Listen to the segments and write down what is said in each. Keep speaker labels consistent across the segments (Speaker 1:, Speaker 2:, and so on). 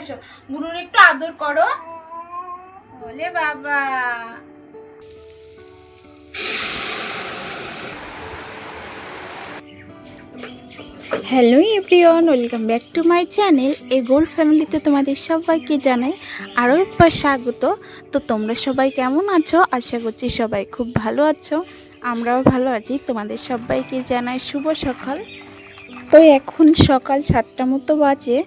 Speaker 1: এসো। গুনুর একটু আদর করো। বলে বাবা।
Speaker 2: Hello everyone, welcome back to my channel এ গোল ফ্যামিলিতে তোমাদের সবাইকে জানাই আরও একবার স্বাগত। তো তোমরা সবাই কেমন আছো? আশা করছি সবাই খুব ভালো আছো। আমরাও ভালো আছি। তোমাদের সবাইকে জানাই শুভ সকাল। তো এখন সকাল সাতটা মতো বাজে।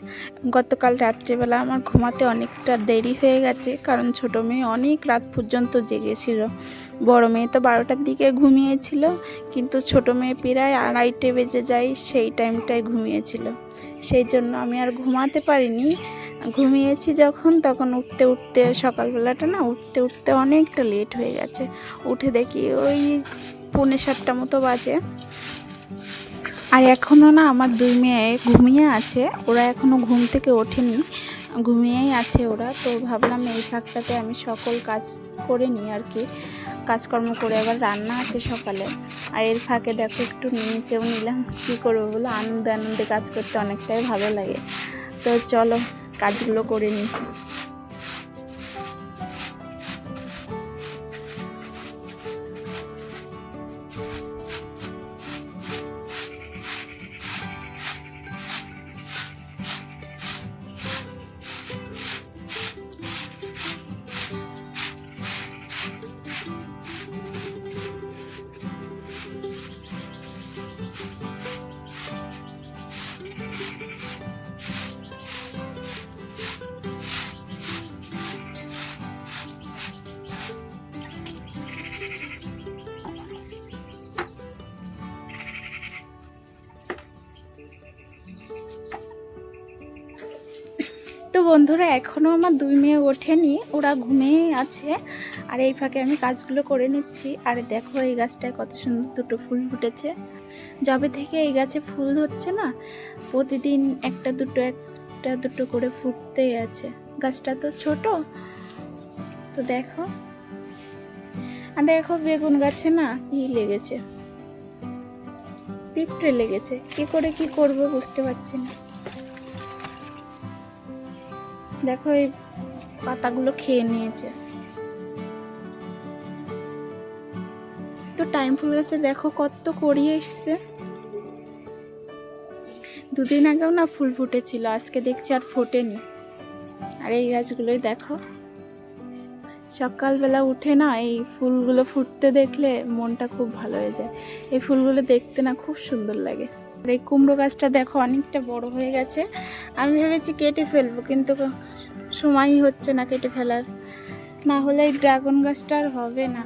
Speaker 2: গতকাল রাত্রেবেলা আমার ঘুমাতে অনেকটা দেরি হয়ে গেছে, কারণ ছোটো মেয়ে অনেক রাত পর্যন্ত জেগেছিল। বড় মেয়ে তো বারোটার দিকে ঘুমিয়েছিল, কিন্তু ছোটো মেয়ে প্রায় আড়াইটে বেজে যায় সেই টাইমটায় ঘুমিয়েছিল। সেই জন্য আমি আর ঘুমাতে পারিনি। ঘুমিয়েছি যখন, তখন উঠতে উঠতে সকালবেলাটা না উঠতে উঠতে অনেকটা লেট হয়ে গেছে। উঠে দেখি ওই পৌনে সাতটা মতো বাজে। আর এখনও না আমার দুই মেয়ে ঘুমিয়ে আছে। ওরা এখনও ঘুম থেকে ওঠেনি। ঘুমিয়েই আছে ওরা। তো ভাবলাম এই ফাঁকটাতে আমি সকল কাজ করে নিই আর কি। কাজকর্ম করে আবার রান্না আছে সকালে। আর এর ফাঁকে দেখো একটু নিচেও নিলাম। কী করব বলো? আনন্দে আনন্দে কাজ করতে অনেকটাই ভালো লাগে। তো চলো, কাজগুলো করে নিই। তো বন্ধুরা এখনও আমার দুই মেয়ে ওঠেনি, ওরা ঘুমিয়ে আছে। আর এই ফাঁকে আমি কাজগুলো করে নিচ্ছি। আর দেখো এই গাছটায় কত সুন্দর দুটো ফুল ফুটেছে। যবে থেকে এই গাছে ফুল ধরছে না, প্রতিদিন একটা দুটো একটা দুটো করে ফুটতেই আছে। গাছটা তো ছোট, তো দেখো। আর দেখো বেগুন গাছে না ই লেগেছে। পিঁপড়ে লেগেছে। কি করে কি করব বুঝতে পারছি না। দেখো এই পাতাগুলো খেয়ে নিয়েছে। তো টাইম ফুল গেছে দেখো কত করিয়ে এসছে। দুদিন আগেও না ফুল ফুটেছিল, আজকে দেখছি আর ফোটেনি। আর এই গাছগুলোই দেখো। সকালবেলা উঠে না এই ফুলগুলো ফুটতে দেখলে মনটা খুব ভালো হয়ে যায়। এই ফুলগুলো দেখতে না খুব সুন্দর লাগে। আর এই কুমড়ো গাছটা দেখো অনেকটা বড় হয়ে গেছে। আমি ভেবেছি কেটে ফেলব, কিন্তু সময়ই হচ্ছে না কেটে ফেলার। না হলে এই ড্রাগন গাছটা আর হবে না।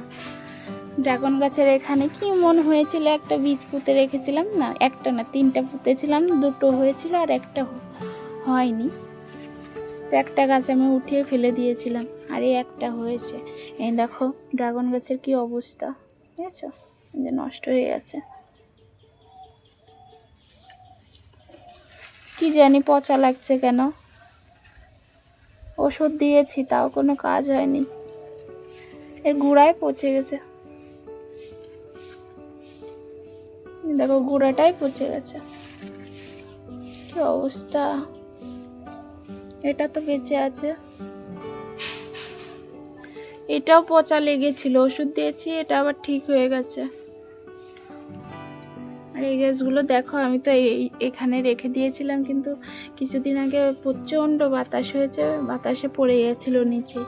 Speaker 2: ড্রাগন গাছের এখানে কি মন হয়েছিল, একটা বীজ পুঁতে রেখেছিলাম না, একটা না, তিনটা পুঁতেছিলাম দুটো হয়েছিল আর একটা হয়নি। তো একটা গাছ আমি উঠিয়ে ফেলে দিয়েছিলাম, আর এই একটা হয়েছে। এই দেখো, ড্রাগন গাছের কি অবস্থা, বুঝেছ? এই যে নষ্ট হয়ে গেছে। কি জানি পচা লাগছে কেন? ওষুধ দিয়েছি, তাও কোনো কাজ হয়নি। এর গুঁড়ায় পচে গেছে। দেখো, গুঁড়াটাই পচে গেছে। কি অবস্থা? এটা তো বেঁচে আছে। এটাও পচা লেগেছিল, ওষুধ দিয়েছি, এটা আবার ঠিক হয়ে গেছে। এই গাছগুলো দেখো, আমি তো এই, এখানে রেখে দিয়েছিলাম, কিন্তু কিছুদিন আগে প্রচণ্ড বাতাস হয়েছে, বাতাসে পড়ে গেছিল নিচে।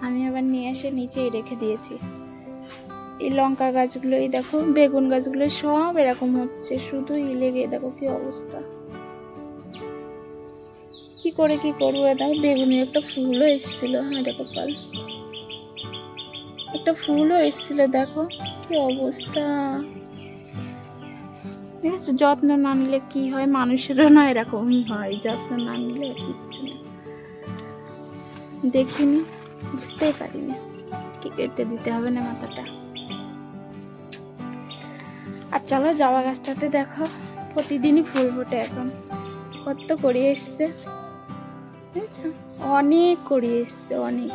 Speaker 2: আমি আবার নিয়ে এসে নিচেই রেখে দিয়েছি। এই লঙ্কা গাছগুলো এই দেখো, বেগুন গাছগুলো সব এরকম হচ্ছে শুধু ই লেগে, দেখো কি অবস্থা। কি করে কি করব দেখো, বেগুনের একটা ফুলও এসেছিল হ্যাঁ দেখো পাল। একটা ফুলও এসেছিল, দেখো, কি অবস্থা। ঠিক আছে যত্ন না নিলে কি হয়? মানুষেরও না এরকমই হয়, যত্ন না নিলে কিচ্ছু না। দেখিনি, বুঝতেই পারিনি। কি কেটে দিতে হবে না মাথাটা? আর চলো জবা গাছটাতে দেখো, প্রতিদিনই ফুল ফোটে এখন। কত করে এসছে অনেক করে এসছে, অনেক।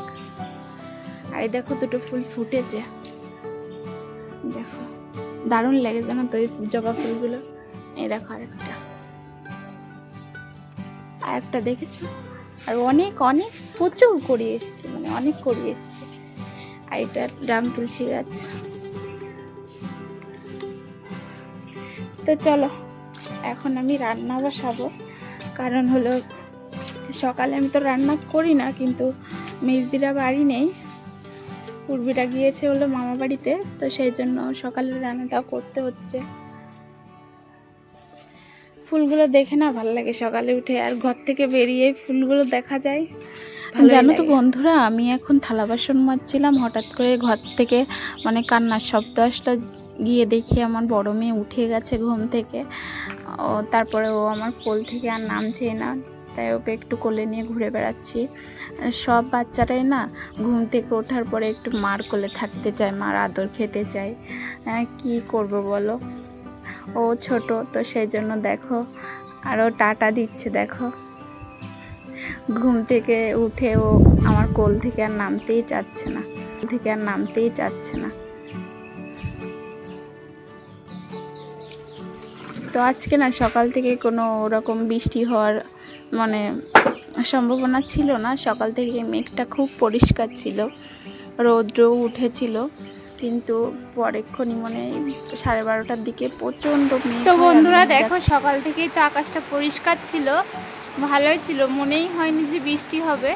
Speaker 2: আর দেখো দুটো ফুল ফুটেছে। দেখো। দারুণ লাগে না তো এই জবা ফুলগুলো? এই দেখো আরেকটা। আরেকটা দেখেছ? আর অনেক অনেক, প্রচুর করে এসছে মানে অনেক করে এসছে। আর এটা রাম তুলসী গাছ। তো চলো, এখন আমি রান্না বসাবো। কারণ হলো সকালে আমি তো রান্না করি না, কিন্তু মেজদিরা বাড়ি নেই। পূর্বিটা গিয়েছে হলো মামা বাড়িতে তো সেই জন্য সকালের রান্নাটাও করতে হচ্ছে। ফুলগুলো দেখে না ভালো লাগে সকালে উঠে আর ঘর থেকে বেরিয়ে ফুলগুলো দেখা যায়। জানো তো বন্ধুরা আমি এখন থালা বাসন মাজছিলাম হঠাৎ করে ঘর থেকে মানে কান্নার শব্দ আসলো গিয়ে দেখি আমার বড় মেয়ে উঠে গেছে ঘুম থেকে। ও তারপরে ও আমার কোল থেকে আর নামছে না। তাই ওকে একটু কোলে নিয়ে ঘুরে বেড়াচ্ছি। সব বাচ্চারাই না ঘুম থেকে ওঠার পরে একটু মার কোলে থাকতে চায় মার আদর খেতে চায়। হ্যাঁ, কি করব বলো? ও ছোট তো সেই জন্য দেখো আরও টাটা দিচ্ছে দেখো। ঘুম থেকে উঠে ও আমার কোল থেকে আর নামতেই চাচ্ছে না কোল থেকে আর নামতেই চাচ্ছে না। তো আজকে না সকাল থেকে কোনো ওরকম বৃষ্টি হওয়ার মানে সম্ভাবনা ছিল না। সকাল থেকে মেঘটা খুব পরিষ্কার ছিল রৌদ্রও উঠেছিল কিন্তু পরেক্ষণই মানে সাড়ে বারোটার দিকে প্রচণ্ড মেঘ
Speaker 1: তো বন্ধুরা দেখো সকাল থেকেই তো আকাশটা পরিষ্কার ছিল ভালোই ছিল। মনেই হয়নি যে বৃষ্টি হবে।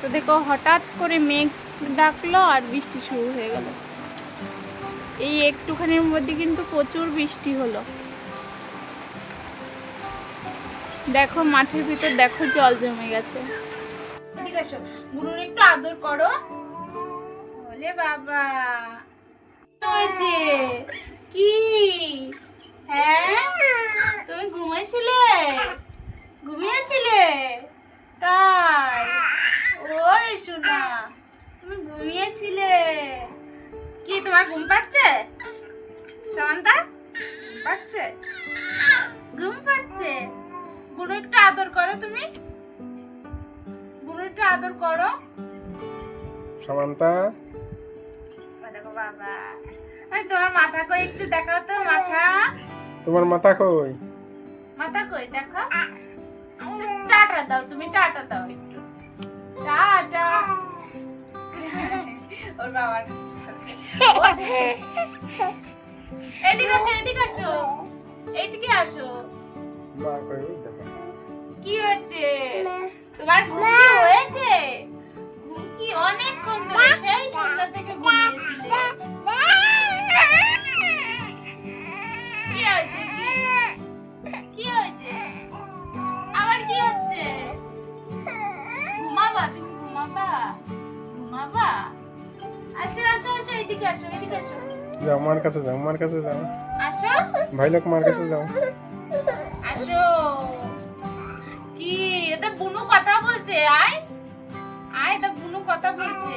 Speaker 1: তো দেখো হঠাৎ করে মেঘ ডাকলো আর বৃষ্টি শুরু হয়ে গেল। এই একটুখানির মধ্যে কিন্তু প্রচুর বৃষ্টি হলো। দেখো মাঠের ভিতর দেখো জল জমে গেছে। এদিকে আসো গুরুর একটু আদর করো। বলে বাবা। হয়েছে? কি? হ্যাঁ? তুমি ঘুমাইছিলে? ঘুমিয়েছিলে? তাই? ওরে শোনা তুমি ঘুমিয়েছিলে? কি, তোমার ঘুম পাচ্ছে? সমান্তা পাচ্ছে? ঘুম পাচ্ছে? করো তুমি? একটু আদর করো।
Speaker 3: সামান্তা।
Speaker 1: বাবা। আমি তোমার মাথা কই একটু দেখাও তো মাথা।
Speaker 3: তোমার মাথা কই?
Speaker 1: মাথা কই? দেখো। টাটা দাও তুমি টাটা দাও। একটু টাটা। ওর বাবার এদিকে আসো এদিকে আসো। এইদিকে আসো।
Speaker 3: মা কই? দেখো।
Speaker 1: কি হয়েছে? তোমার ঘুম কি হয়েছে? ঘুম কি অনেকক্ষণ ধরে সেই সন্ধ্যা থেকে ঘুমিয়েছিলে? কি হয়েছে কি? কি হয়েছে? আবার কি হচ্ছে? ঘুমাবা তুমি ঘুমাবা? ঘুমাবা? আসো আসো আসো এদিকে আসো এদিকে আসো।
Speaker 3: যাও কাছে যাও আমার কাছে যাও।
Speaker 1: আসো।
Speaker 3: ভাই লোক মার কাছে যাও।
Speaker 1: বলছে আয়। আয় তা বুনু কথা বলছে।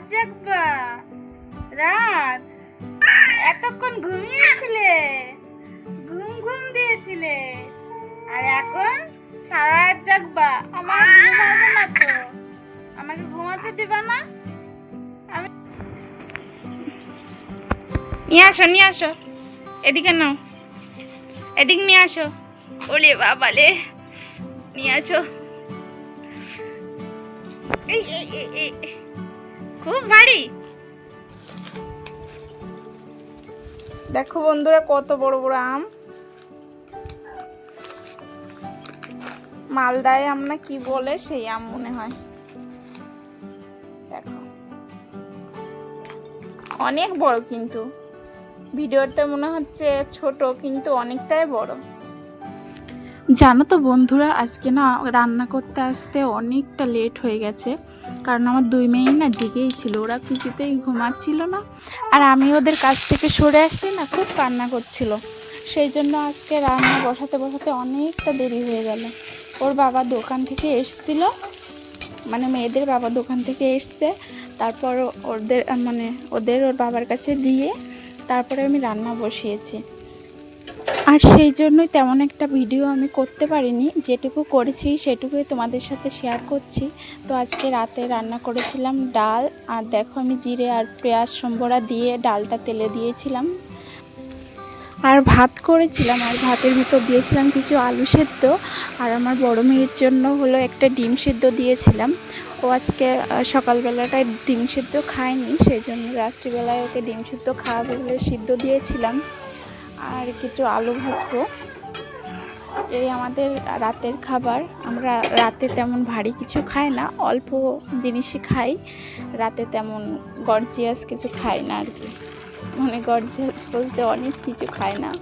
Speaker 1: রাত জাগবা। রাত। এতক্ষণ ঘুমিয়েছিলে। ঘুম ঘুম দিয়েছিলে। আর এখন সারা রাত জাগবা। আমার ঘুমাবো না তো। আমাকে ঘুমাতে দিবা না। নিয়ে আসো নিয়ে আসো। এদিকে নাও। এদিক নিয়ে আসো। ওলে বাবালে নিয়ে আসো। এই এই এই। খুব ভারী।
Speaker 2: দেখো বন্ধুরা কত বড় বড় আম। মালদায় আম না কি বলে সেই আম মনে হয়। দেখো। অনেক বড় কিন্তু। ভিডিওতে মনে হচ্ছে ছোট কিন্তু অনেকটাই বড়। জানো তো বন্ধুরা, আজকে না রান্না করতে আসতে অনেকটা লেট হয়ে গেছে। কারণ আমার দুই মেয়েই না জেগেই ছিল, ওরা কিছুতেই ঘুমাচ্ছিল না। আর আমি ওদের কাছ থেকে সরে আসতে না খুব কান্না করছিল। সেই জন্য আজকে রান্না বসাতে বসাতে অনেকটা দেরি হয়ে গেল। ওর বাবা দোকান থেকে এসছিল মানে মেয়েদের বাবা দোকান থেকে এসছে। তারপর ওদের মানে ওদের ওর বাবার কাছে দিয়ে তারপরে আমি রান্না বসিয়েছি। আর সেই জন্যই তেমন একটা ভিডিও আমি করতে পারিনি। যেটুকু করেছি সেটুকুই তোমাদের সাথে শেয়ার করছি। তো আজকে রাতে রান্না করেছিলাম ডাল। আর দেখো আমি জিরে আর পেঁয়াজ সম্বরা দিয়ে ডালটা তেলে দিয়েছিলাম। আর ভাত করেছিলাম। আর ভাতের ভিতর দিয়েছিলাম কিছু আলু সেদ্ধ। আর আমার বড় মেয়ের জন্য হলো একটা ডিম সেদ্ধ দিয়েছিলাম। ও আজকে সকালবেলাটায় ডিম সেদ্ধ খায়নি। সেই জন্য রাত্রিবেলায় ওকে ডিম সেদ্ধ খাওয়াবে বলে সিদ্ধ দিয়েছিলাম। আর কিছু আলু ভাজবো। এই আমাদের রাতের খাবার। আমরা রাতে তেমন ভারী কিছু খাই না, অল্প জিনিসই খাই। রাতে তেমন গর্জিয়াস কিছু খাই না আর কি। মানে গর্জিয়াস বলতে অনেক কিছু খাই না।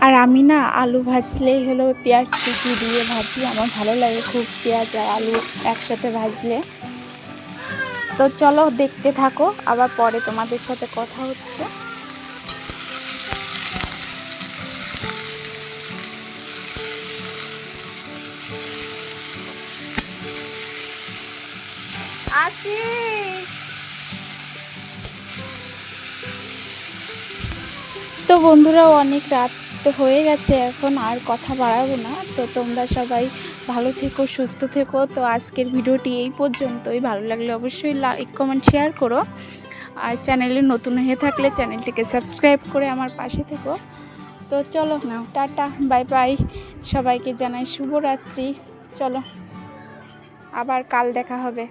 Speaker 2: আর আমি না আলু ভাজলেই হলো পেঁয়াজ কুচি দিয়ে ভাজি। আমার ভালো লাগে খুব পেঁয়াজ আর আলু একসাথে ভাজলে। তো চলো দেখতে থাকো, আবার পরে তোমাদের সাথে কথা হচ্ছে। তো বন্ধুরা অনেক রাত তো হয়ে গেছে এখন আর কথা বাড়াবো না। তো তোমরা সবাই ভালো থেকো সুস্থ থেকো। তো আজকের ভিডিওটি এই পর্যন্তই। ভালো লাগলে অবশ্যই লাইক কমেন্ট শেয়ার করো। আর চ্যানেলে নতুন হয়ে থাকলে চ্যানেলটিকে সাবস্ক্রাইব করে আমার পাশে থেকো। তো চলো না। টাটা বাই বাই সবাইকে জানাই শুভরাত্রি। চলো আবার কাল দেখা হবে।